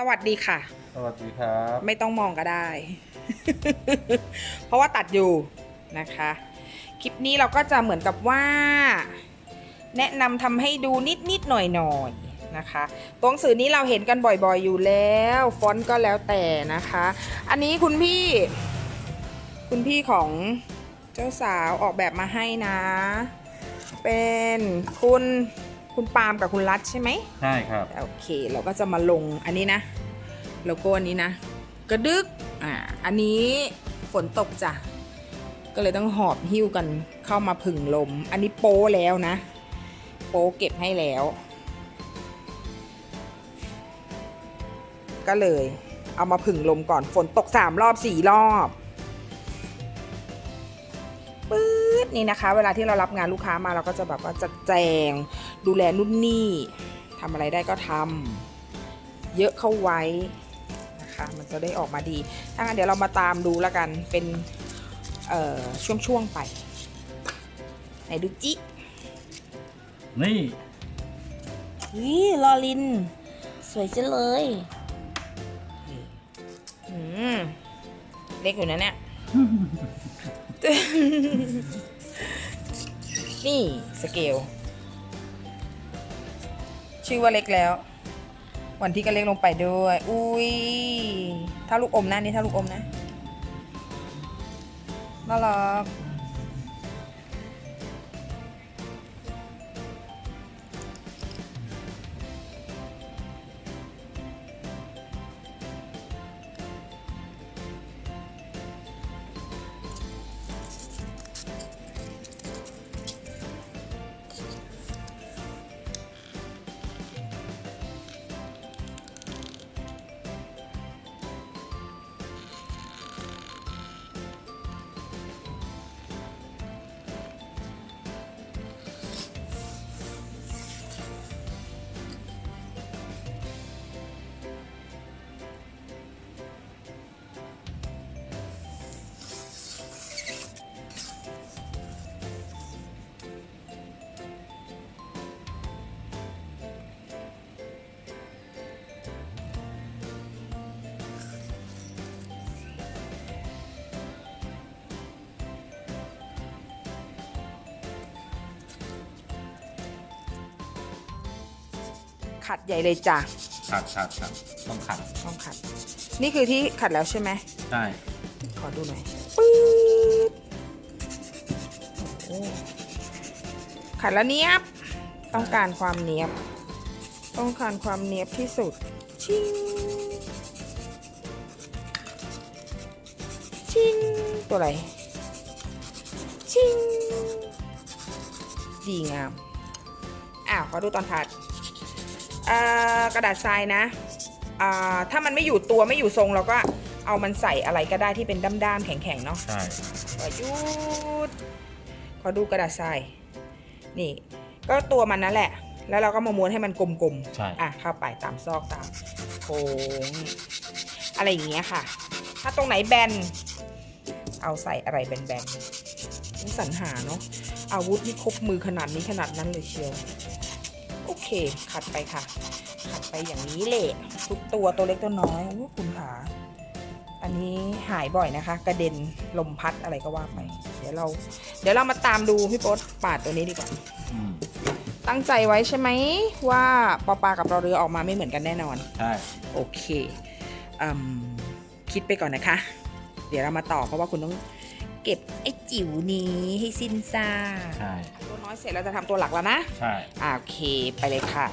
สวัสดีค่ะ สวัสดีครับ ไม่ต้องมองก็ได้ เพราะว่าตัดอยู่นะคะ คลิปนี้เราก็จะเหมือนกับว่า แนะนำทำให้ดูนิดนิดๆหน่อยหน่อยๆนะคะตัวหนังสือนี้เราเห็นกันบ่อยๆอยู่แล้ว ฟอนต์ก็แล้วแต่นะคะ อันนี้คุณพี่ คุณพี่ของเจ้าสาวออกแบบมาให้นะ เป็นคุณ คุณปาล์มกับคุณรัฐใช่ไหมใช่ครับ โอเค เราก็จะมาลงอันนี้นะโลโก้อันนี้นะ กระดึกอ่าอันนี้ฝนตกจ้ะก็เลยต้องหอบหิ้วกันเข้ามาผึ่งลม อันนี้โป้แล้วนะ โป้เก็บให้แล้ว ก็เลย เอามาผึ่งลมก่อนฝนตกสามรอบสี่รอบ ดนี่นะคะ เวลาที่เรารับงานลูกค้ามาเราก็จะแบบว่าจัดแจง ดูแลนู่นนี่ทำอะไรได้ก็ทำเยอะเข้าไว้นะคะ มันจะได้ออกมาดีถ้างั้นเดี๋ยวเรามาตามดูแล้วกันเป็นเอ่อช่วงๆไปไหนดูจินี่วิลอลิน สวยจังเลยอืมเล็กอยู่นะเนี่ย นี่สเกล ชื่อว่าเล็กแล้ว วันที่ก็เล็กลงไปด้วย อุ้ยถ้าลูกอมนะนี่ถ้าลูกอมนะน่ารัก ขัดใหญ่เลยจ้ะขัดขัดขัดต้องขัดต้องขัด นี่คือที่ขัดแล้วใช่ไหมใช่ขอดูหน่อยปื๊ดโอ้โหขัดแล้วเนี้ยบต้องการความเนี้ยบ ต้องการความเนี้ยบที่สุด ชิงชิงตัวอะไรชิงดีงาม อ้าว ขอดูตอนถัดอ่า กระดาษทรายนะอ่าถ้ามันไม่อยู่ตัวไม่อยู่ทรงเราก็เอามันใส่อะไรก็ได้ที่เป็นด้ามๆแข็งๆเนาะใช่ประยุทธ์ขอดูกระดาษทรายนี่ ก็ตัวมันนั่นแหละ แล้วเราก็มาม้วนให้มันกลมใช่ๆอะเข้าไปตามซอกตามโค้งอะไรอย่างเงี้ยค่ะ ถ้าตรงไหนแบนเอาใส่อะไรแบนๆนี่สรรหาเนาะอาวุธนี่ครบมือขนาดนี้ขนาดนั้นเลยเชียวโอ เค ขัดไปค่ะ ขัดไปอย่างนี้แหละทุกตัวตัวเล็กตัวน้อยโอ้คุณขาอันนี้หายบ่อยนะคะ กระเด็นลมพัดอะไรก็ว่าไป เดี๋ยวเรา เดี๋ยวเรามาตามดูพี่โป๊ตปาดตัวนี้ดีกว่าอืมตั้งใจไว้ใช่ไหมว่าปอปลากับรอเรือออกมาไม่เหมือนกันแน่นอน ใช่ โอเคอืมคิดไปก่อนนะคะ เดี๋ยวเรามาต่อเพราะว่าคุณต้อง เก็บไอ้จิ๋วนี้ให้สิ้นซากใช่ ตัวน้อยเสร็จเราจะทำตัวหลักแล้วนะใช่ อ่าโอเคไปเลยค่ะ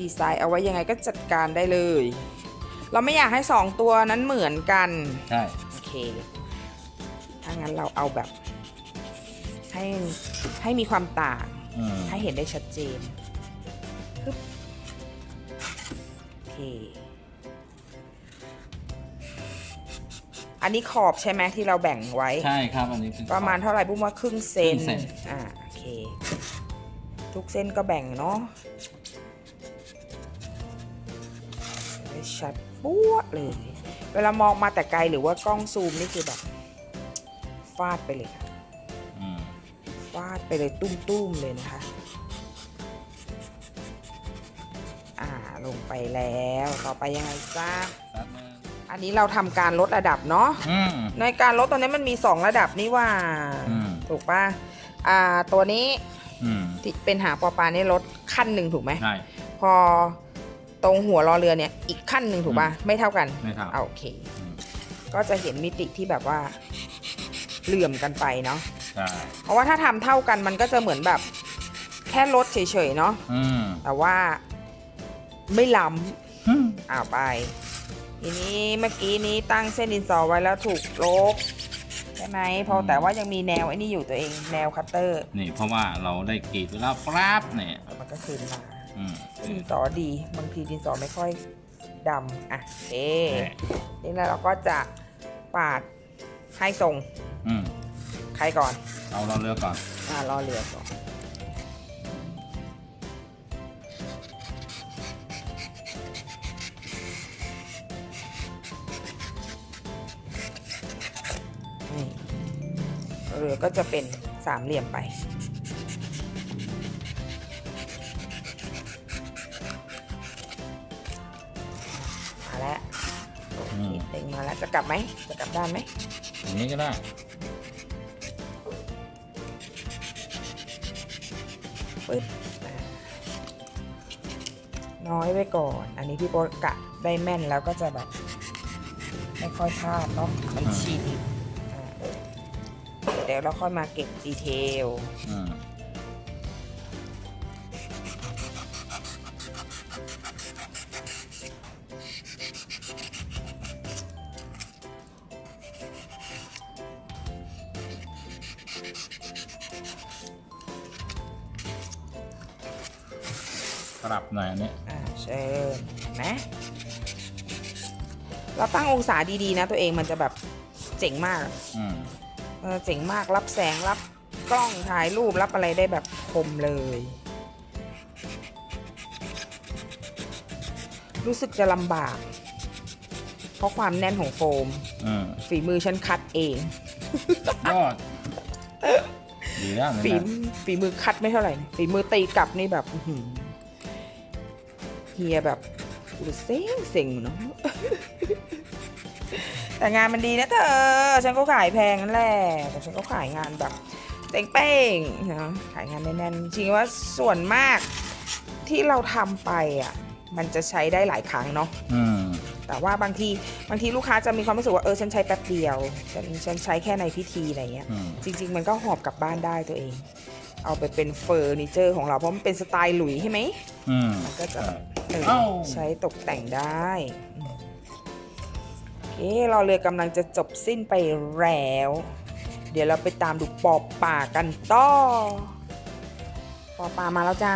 ดีไซน์เอาไว้ยังไงก็จัดการได้เลย เราไม่อยากให้สองตัวนั้นเหมือนกัน ใช่ โอเค ถ้างั้นเราเอาแบบ ให้ให้มีความต่าง อืมให้เห็นได้ชัดเจนปึ๊บโอเค อันนี้ขอบใช่ไหมที่เราแบ่งไว้ ใช่ครับอันนี้เป็น ประมาณเท่าไหร่ปุ้มว่าครึ่งเซนครึ่งเซน อ่าโอเค ทุกเส้นก็แบ่งเนาะได้ชัดปุ๊วเลย เวลามองมาแต่ไกลหรือว่ากล้องซูมนี่คือแบบ ฟาดไปเลยค่ะอืมฟาดไปเลยตุ้มๆเลยนะคะ อ่าลงไปแล้ว ต่อไปยังไงจ้าแป๊บนึง อันนี้เราทำการลดระดับเนาะ อืม ในการลดตัวนี้มันมี 2 ระดับนี่ว่า อืม ถูกป่ะอ่าตัวนี้อืมที่เป็นหางปอปลานี่ลดขั้นหนึ่งถูกไหมใช่พอตรงหัวรอเรือเนี่ยอีกขั้นหนึ่งถูกป่ะ ไม่เท่ากันไม่เท่า อะโอเค อืมก็จะเห็นมิติที่แบบว่าเหลื่อมกันไปเนาะ ใช่เพราะว่าถ้าทำเท่ากันมันก็จะเหมือนแบบแค่ลดเฉยๆเนาะ อืมแต่ว่าไม่ล้อืมำอ่าไป ทีนี้เมื่อกี้นี้ตั้งเส้นดินสอไว้แล้วถูกลบใช่ไหมพอแต่ว่ายังมีแนวไอ้นี่อยู่ตัวเองแนวคัตเตอร์ นี่เพราะว่าเราได้กรีดไปแล้วปั๊บเนี่ยมันก็คืนมาอืมดินสอดีบางทีดินสอไม่ค่อยดำอะโอเคเนี่ยนี่แล้วเราก็จะปาดให้ทรงอืมใครก่อนเอาเราเลือกก่อนอ่ารอเรือก่อนนี่ รือก็จะเป็นสามเหลี่ยมไป มาแล้วอืม เต็งมาแล้วจะกลับไหมจะกลับด้านไหมอย่างนี้ก็ได้ ปึ๊บอ่าน้อยไว้ก่อน อันนี้พี่โป๊ตกะได้แม่นแล้วก็จะแบบ ไม่ค่อยพลาดเนาะมันชินอ่า เดี๋ยวเราค่อยมาเก็บดีเทล อืมปรับหน่อยอันนี้อ่าเชิญเห็นไหมเราตั้งองศาดีๆนะตัวเองมันจะแบบเจ๋งมาก อืม เออเจ๋งมากรับแสงรับกล้องถ่ายรูปรับอะไรได้แบบคมเลย รู้สึกจะลำบาก เพราะความแน่นของโฟม อืมฝีมือฉันคัดเอง ยอดดีแล้วนะฝีมฝีมือคัดไม่เท่าไหร่นะฝีมือตีกลับนี่แบบอื้อหือเฮียแบบอุยเซ็งเซ็งเนาะ แต่งานมันดีนะเธอ ฉันก็ขายแพงนั่นแหละ แต่ฉันก็ขายงานแบบเต็งเป้งนะขายงานแน่นๆจริงๆว่าส่วนมากที่เราทำไปอะ มันจะใช้ได้หลายครั้งเนาะอืมแต่ว่าบางทีบางทีลูกค้าจะมีความรู้สึกว่าเออฉันใช้แป๊บเดียวฉันฉันใช้แค่ในพิธีอะไรเงี้ยอืมจริง ๆ มันก็หอบกลับบ้านได้ตัวเอง เอาไปเป็นเฟอร์นิเจอร์ของเราเพราะมันเป็นสไตล์หลุยใช่ไหมอืมมันก็จะใช่เออเอ้าใช้ตกแต่งได้ อืมโอเคเราเรือกำลังจะจบสิ้นไปแล้ว เดี๋ยวเราไปตามดูปอบป่ากันต่อ ปอบป่ามาแล้วจ้า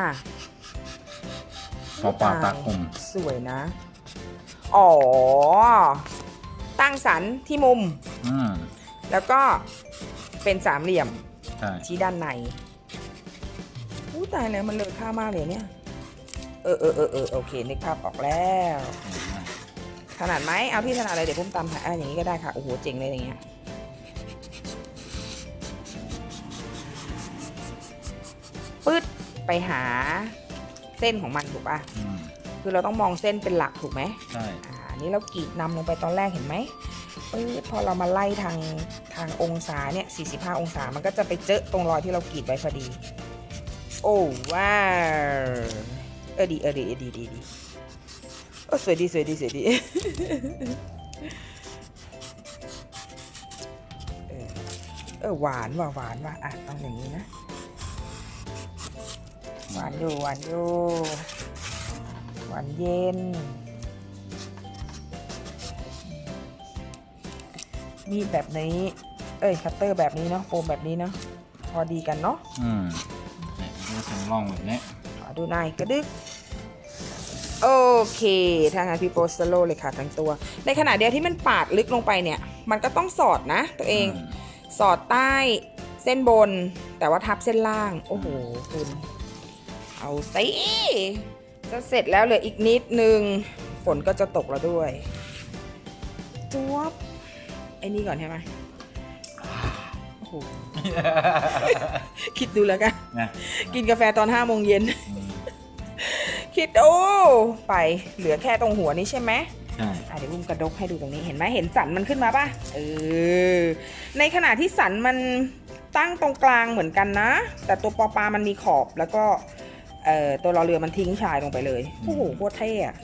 พอปลาตาคมสวยนะ อ๋อ ตั้งสันที่มุมอืมแล้วก็เป็นสามเหลี่ยมใช่ที่ด้านในอู้ตายแล้วมันเลยค่ามากเลยเนี่ย เออเออเออเออโอเคนึกภาพออกแล้ว ถนัดไหมเอาที่ถนัดเลยเดี๋ยวผมตามหาอะอย่างนี้ก็ได้ค่ะ โอ้โห เจ๋งเลยอย่างเงี้ย ปึ๊ด ไปหาเส้นของมันถูกป่ะ อืมคือเราต้องมองเส้นเป็นหลักถูกไหม ใช่อ่าอันนี้เรากรีดนำลงไปตอนแรกเห็นไหมปึ๊ด พอเรามาไล่ทางทางองศาเนี่ย 45 องศา มันก็จะไปเจอตรงรอยที่เรากรีดไว้พอดี โอ้ว้าวเออดีเออดีเออดีดีดี โอ้สวยดีสวยดีสวยดีเออเออหวานว่ะหวานว่ะอะต้องอย่างนี้นะ หวานอยู่หวานอยู่หวานเย็น มีดแบบนี้ เอ้ยคัตเตอร์แบบนี้เนาะโฟมแบบนี้เนาะพอดีกันเนาะอืมเนี่ยมันก็เป็นร่องแบบนี้ขอดูหน่อยกระดึก โอเคทางงานพี่โปสโลเลยค่ะทั้งตัว ในขณะเดียวที่มันปาดลึกลงไปเนี่ย มันก็ต้องสอดนะ ตัวเองมสอดใต้เส้นบน แต่ว่าทับเส้นล่าง โอ้โหคุณ เอาสิจะเสร็จแล้วเหลืออีกนิดนึง ฝนก็จะตกแล้วด้วยจวบไอ้นี่ก่อนใช่ไหมโอ้โห คิดดูแล้วกันนะกินกาแฟตอนห้าโมงเย็นอืม คิคิดโอ้ไปเหลือแค่ตรงหัวนี้ใช่ไหมใช่อะเดี๋ยวบุ้มกระดกให้ดูตรงนี้เห็นไหมเห็นสันมันขึ้นมาป่ะเออในขณะที่สันมันตั้งตรงกลางเหมือนกันนะ แต่ตัวปอปลามันมีขอบแล้วก็เอ่อตัวรอเรือมันทิ้งชายลงไปเลยโอ้โหโคตรเท่อะ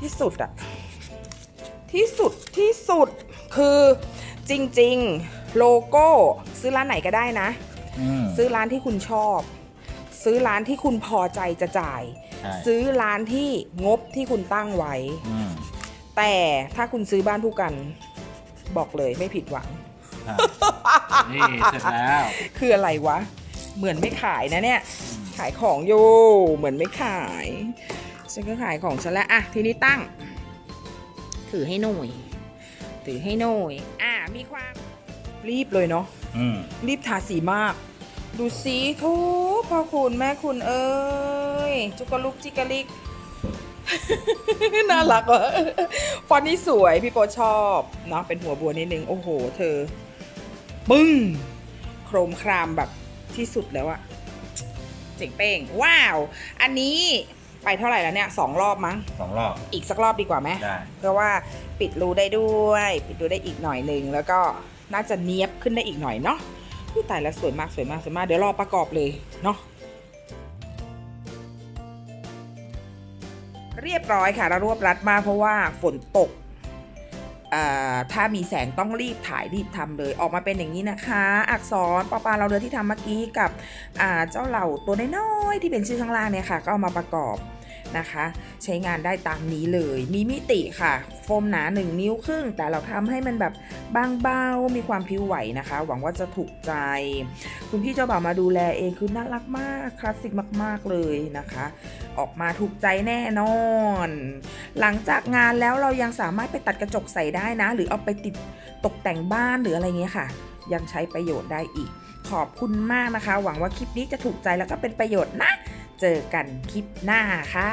ที่สุดอะที่สุดที่สุดคือจริง ๆ โลโก้ซื้อร้านไหนก็ได้นะอืมซื้อร้านที่คุณชอบ ซื้อร้านที่คุณพอใจจะจ่าย ใช่ซื้อร้านที่งบที่คุณตั้งไว้อืมแต่ถ้าคุณซื้อบ้านผู้กัน บอกเลยไม่ผิดหวัง ใช่นี่เสร็จแล้วคืออะไรวะ เหมือนไม่ขายนะเนี่ย ขายของอยู่เหมือนไม่ขายฉันก็ขายของฉันแล้วอะทีนี้ตั้ง ถือให้หน่อยถือให้หน่อยอะมีความรีบเลยเนาะ อืมรีบทาสีมาก ดูสีทุก พ่อคุณแม่คุณเอ้ย จุกกะลุกจิกกะลิก น่ารักวะฟอนต์นี้สวยพี่โปชอบเนาะเป็นหัวบัวนิดนึง โอ้โห เธอ ปึ้ง โครมครามแบบที่สุดแล้วอะเจ๋งเป้ง ว้าว อันนี้ไปเท่าไหร่แล้วเนี่ยสองรอบมั้ง สองรอบ อีกสักรอบดีกว่าไหมได้ เพราะว่าปิดรูได้ด้วย ปิดรูได้อีกหน่อยหนึ่งแล้วก็น่าจะเนี้ยบขึ้นได้อีกหน่อยเนาะ ผู้ตายแล้วสวยมากสวยมากสวยมาก เดี๋ยวรอประกอบเลยเนาะเรียบร้อยค่ะแล้วรวบรัดมากเพราะว่าฝนตกถ้ามีแสงต้องรีบถ่ายรีบทำเลย ออกมาเป็นอย่างนี้นะคะ อักษรปอปลาเราเรือที่ทำเมื่อกี้กับเจ้าเหล่าตัวน้อยๆที่เป็นชื่อข้างล่างเนี่ยค่ะ ก็เอามาประกอบนะคะ ใช้งานได้ตามนี้เลย มีมิติค่ะ โฟมหนา 1 นิ้วครึ่ง แต่เราทำให้มันแบบบางเบา มีความผิวไหวนะคะ หวังว่าจะถูกใจ คุณพี่เจ้าบ่าวมาดูแลเองคือน่ารักมาก คลาสสิกมาก ๆ เลยนะคะ ออกมาถูกใจแน่นอน หลังจากงานแล้วเรายังสามารถไปตัดกระจกใส่ได้นะ หรือเอาไปติดตกแต่งบ้านหรืออะไรเงี้ยค่ะ ยังใช้ประโยชน์ได้อีก ขอบคุณมากนะคะ หวังว่าคลิปนี้จะถูกใจแล้วก็เป็นประโยชน์นะ เจอกันคลิปหน้าค่ะ